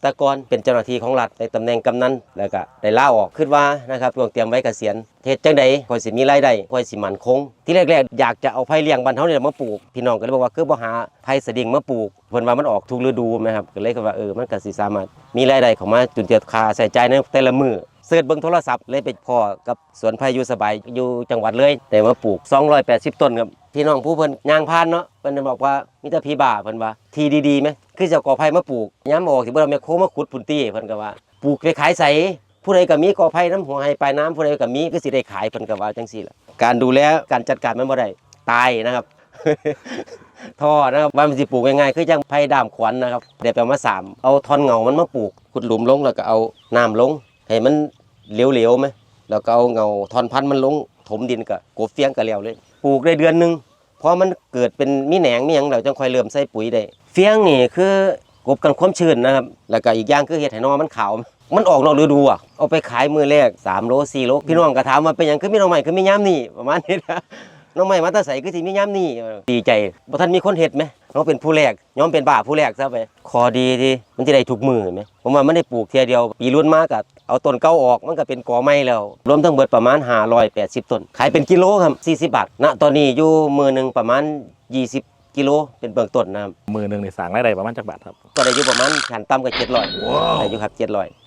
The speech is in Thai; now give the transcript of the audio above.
แต่ก่อนเป็นเจ้าหน้าที่ของรัฐในตำแหน่งกำนันแล้วก็ได้ลาออกคิดว่านะครับช่วงเตรียมไว้เกษียณเฮ็ดจังใดคอยสิมีรายได้คอยสิมันคง ที่แรกๆอยากจะเอาไผ่เลี้ยงบ้านเฮานี่แหละมาปลูกพี่น้องก็เลยบอกว่าคือบ่หาไผ่สะดิ่งมาปลูกเพิ่นว่ามันออกทุกฤดูนะครับก็เลยก็ว่าเออมันก็สิสามารถมีรายได้เข้ามาจุนเจือค่าใช้จ่ายในแต่ละมื้อเสิร์ชเบิ่งโทรศัพท์เลยไปพ่อกับสวนไผ่อยู่สบายอยู่จังหวัดเลยแต่มาปลูก 280 ต้นครับ พี่น้องผู้เพิ่นย่างพานเนาะเพิ่นบอกว่ามีแต่พี่บ้าเพิ่นว่าทีดีๆไหมคือจะเอากอไผ่มาปลูกย้ำออกสิบ่เอาแมคโคมาขุดพุ่นตี้เพิ่นก็ว่าปลูกไปขายใสผู้ใดก็มีกอไผ่น้ำหัวไห้ปลายน้ำผู้ใดก็มีก็สิได้ขายเพิ่นก็ว่าจังซี่ล่ะการดูแลการจัดการมันบ่ได้ตายนะครับท่อนะครับว่ามันสิปลูกยังไงคือจังไผ่ดามขวัญนะครับเดี๋ยวไปเอามาสามเอาทอนเงามันมาปลูกขุดหลุมลงแล้วก็เอาน้ำลงให้มันเหลวๆไหมแล้วก็เอาเงาทอนพันธุ์มันลงถมดินกับกบเฟียงกับแล้วเลย ปลูกได้เดือนหนึง พอมันเกิดเป็นมีแหนงมีหยังเราจังค่อยเริ่มใส่ปุ๋ยได้เฟียงนี่คือกบกันความชื้นนะครับแล้วก็อีกอย่างคือเห็ดไหหนอมันขาว มันออกนอกฤดูอะเอาไปขายมือแรก3โล4โลพี่น้องก็ถามว่าเป็นหยังคือมีน้องใหม่คือมีย้ำนี่ประมาณนี้นะ น้องใหม่มาแตาใสคือสิมีย้ำนี่ดีใจบ่ทันมีคนเฮ็ดไหมน้องเป็นผู้แรกย้อมเป็นบ้าผู้แรกซะไปคอดีที่มันจะได้ทุกมือเห็นไหมผมว่ามันได้ปลูกเทียเดียว ปีรุ่นมากกับเอาต้นเก่าออกมันก็เป็นกอไม้แล้วรวมทั้งเบิดประมาณ580ต้นขายเป็นกิโลครับ40บาทณตอนนี้อยู่มือหนึงประมาณ 20กิโลเป็นเบื้องต้นนะครับมือหนึ่งในสั่งรายได้ประมาณจักบาทครับก็ได้อยู่ประมาณขั้นต่ำก็700ได้อยู่ครับ700